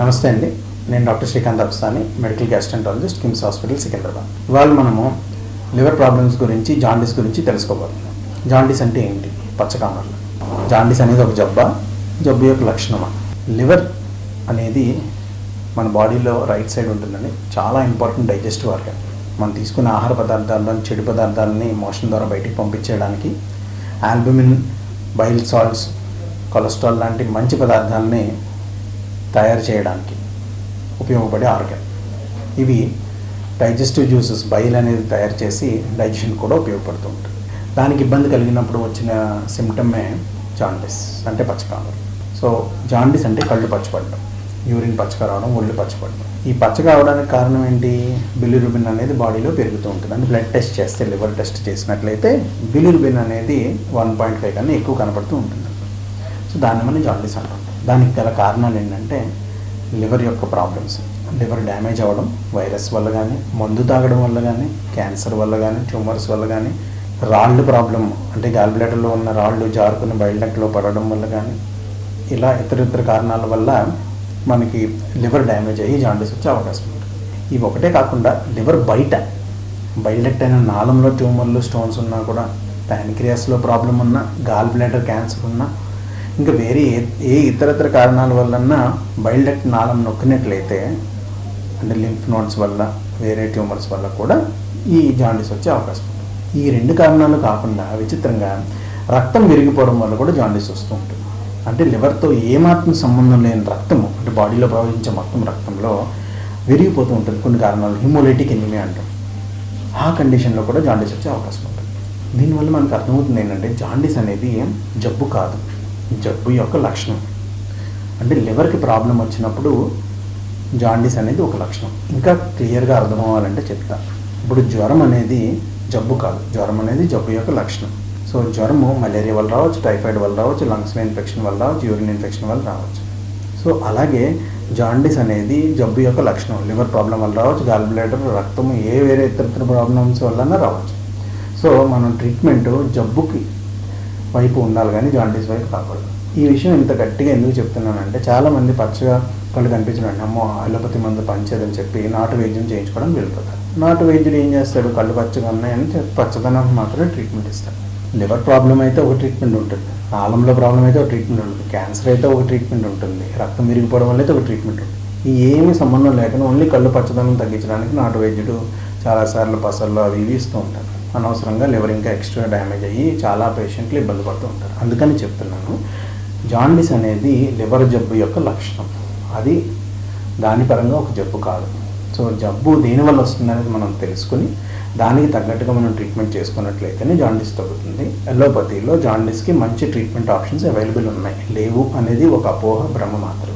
నమస్తే అండి. నేను doctor Srikanth Apsani medical gastroenterologist KIMS hospital Secunderabad. ఇవాళ మనము లివర్ ప్రాబ్లమ్స్ గురించి జాండీస్ గురించి తెలుసుకోబోతున్నాం. జాండీస్ అంటే ఏంటి? పచ్చకామర్లు జాండీస్ అనేది ఒక జబ్బ జబ్బు యొక్క లక్షణమా? లివర్ అనేది మన బాడీలో రైట్ సైడ్ ఉంటుందండి చాలా ఇంపార్టెంట్ డైజెస్టివ్ ఆర్గన్. మనం తీసుకునే ఆహార పదార్థాలను చెడు పదార్థాలని మోషన్ ద్వారా బయటికి పంపించేయడానికి ఆల్బుమిన్ బైల్ సాల్ట్స్ కొలెస్ట్రాల్ లాంటి మంచి పదార్థాలని తయారు చేయడానికి ఉపయోగపడే ఆర్గన్. ఇవి డైజెస్టివ్ జ్యూసెస్ బైల్ అనేది తయారు చేసి డైజెషన్ కూడా ఉపయోగపడుతూ ఉంటుంది. దానికి ఇబ్బంది కలిగినప్పుడు వచ్చిన సిమ్టమే జాండిస్ అంటే పచ్చకామరు. సో జాండిస్ అంటే కళ్ళు పచ్చపడడం యూరిన్ పచ్చక రావడం ఒళ్ళు పచ్చపడడం ఈ పచ్చ కావడానికి కారణం ఏంటి? బిలిరుబిన్ అనేది బాడీలో పెరుగుతూ ఉంటుంది. అంటే బ్లడ్ టెస్ట్ చేస్తే లివర్ టెస్ట్ చేసినట్లయితే బిలిరుబిన్ అనేది వన్ పాయింట్ ఫైవ్ కన్నా ఎక్కువ కనపడుతూ ఉంటుంది. సో దాన్ని మనం జాండిస్ అంటాం. దానికి గల కారణాలు ఏంటంటే లివర్ యొక్క ప్రాబ్లమ్స్. లివర్ డ్యామేజ్ అవ్వడం వైరస్ వల్ల కానీ మందు తాగడం వల్ల కానీ క్యాన్సర్ వల్ల కానీ ట్యూమర్స్ వల్ల కానీ రాళ్ళు ప్రాబ్లం అంటే గాల్బ్లెటర్లో ఉన్న రాళ్ళు జారుకుని బయలుడక్లో పడడం వల్ల కానీ ఇలా ఇతర ఇతర కారణాల వల్ల మనకి లివర్ డ్యామేజ్ అయ్యి జాండీస్ వచ్చే అవకాశం ఉంటుంది ఇవి ఒకటే కాకుండా లివర్ బయట బయలుడక్ట్ అయిన నాళంలో ట్యూమర్లు స్టోన్స్ ఉన్నా కూడా ప్యాన్క్రియాస్లో ప్రాబ్లం ఉన్నా గాల్ బ్లాడర్ క్యాన్సర్ ఉన్నా ఇంకా వేరే ఏ ఏ ఇతరతర కారణాల వల్లన్నా బయలుడక్ట్ నాళం నొక్కినట్లయితే అంటే లింఫ్ నోడ్స్ వల్ల వేరే ట్యూమర్స్ వల్ల కూడా ఈ జాండీస్ వచ్చే అవకాశం ఉంటుంది. ఈ రెండు కారణాలు కాకుండా విచిత్రంగా రక్తం విరిగిపోవడం వల్ల కూడా జాండీస్ వస్తూ ఉంటుంది. అంటే లివర్తో ఏమాత్రం సంబంధం లేని రక్తము అంటే బాడీలో ప్రవహించే మొత్తం రక్తంలో విరిగిపోతూ ఉంటుంది. కొన్ని కారణాలు హిమోలైటిక్ ఎనిమియా అంటాం. ఆ కండిషన్లో కూడా జాండీస్ వచ్చే అవకాశం ఉంటుంది. దీనివల్ల మనకు అర్థమవుతుంది ఏంటంటే జాండీస్ అనేది జబ్బు కాదు. జబ్బు యొక్క లక్షణం. అంటే లివర్కి ప్రాబ్లం వచ్చినప్పుడు జాండీస్ అనేది ఒక లక్షణం. ఇంకా క్లియర్గా అర్థం అవ్వాలంటే చెప్తా. ఇప్పుడు జ్వరం అనేది జబ్బు కాదు. జ్వరం అనేది జబ్బు యొక్క లక్షణం. సో జ్వరము మలేరియా వల్ల రావచ్చు టైఫాయిడ్ వల్ల రావచ్చు లంగ్స్లో ఇన్ఫెక్షన్ వల్ల రావచ్చు యూరిన్ ఇన్ఫెక్షన్ వల్ల రావచ్చు. సో అలాగే జాండీస్ అనేది జబ్బు యొక్క లక్షణం. లివర్ ప్రాబ్లం వల్ల రావచ్చు గాల్ బ్లాడర్ రక్తము ఏ వేరే ఇతర ఇతర ప్రాబ్లమ్స్ వల్ల రావచ్చు. సో మనం ట్రీట్మెంట్ జబ్బుకి వైపు ఉండాలి కానీ జాండీస్ వైపు కాకూడదు. ఈ విషయం ఇంత గట్టిగా ఎందుకు చెప్తున్నానంటే చాలామంది పచ్చగా కళ్ళు కనిపించడం అమ్మో అలోపతి మందు పనిచేదని చెప్పి నాటు వైద్యం చేయించుకోవడం వెళ్ళిపోతారు నాటు వైద్యుడు ఏం చేస్తాడు? కళ్ళు పచ్చగా ఉన్నాయని పచ్చదనం మాత్రమే ట్రీట్మెంట్ ఇస్తాడు. లివర్ ప్రాబ్లం అయితే ఒక ట్రీట్మెంట్ ఉంటుంది. ఆలంలో ప్రాబ్లం అయితే ఒక ట్రీట్మెంట్ ఉంటుంది. క్యాన్సర్ అయితే ఒక ట్రీట్మెంట్ ఉంటుంది. రక్తం విరిగిపోవడం వల్ల అయితే ఒక ట్రీట్మెంట్ ఉంటుంది. ఈ ఏమీ సంబంధం లేకుండా ఓన్లీ కళ్ళు పచ్చదనం తగ్గించడానికి నాటు వైద్యుడు చాలాసార్లు పసల్లో అవి ఇవి ఇస్తూ ఉంటారు. అనవసరంగా లివర్ ఇంకా ఎక్స్ట్రా డ్యామేజ్ అయ్యి చాలా పేషెంట్లు ఇబ్బంది పడుతూ ఉంటారు. అందుకని చెప్తున్నాను జాండిస్ అనేది లివర్ జబ్బు యొక్క లక్షణం. అది దాని పరంగా ఒక జబ్బు కాదు. సో జబ్బు దేనివల్ల వస్తుంది అనేది మనం తెలుసుకుని దానికి తగ్గట్టుగా మనం ట్రీట్మెంట్ చేసుకున్నట్లయితేనే జాండిస్ తగ్గుతుంది. ఎల్లోపతిలో జాండిస్కి మంచి ట్రీట్మెంట్ ఆప్షన్స్ అవైలబుల్ ఉన్నాయి. లేవు అనేది ఒక అపోహ భ్రమ మాత్రమే.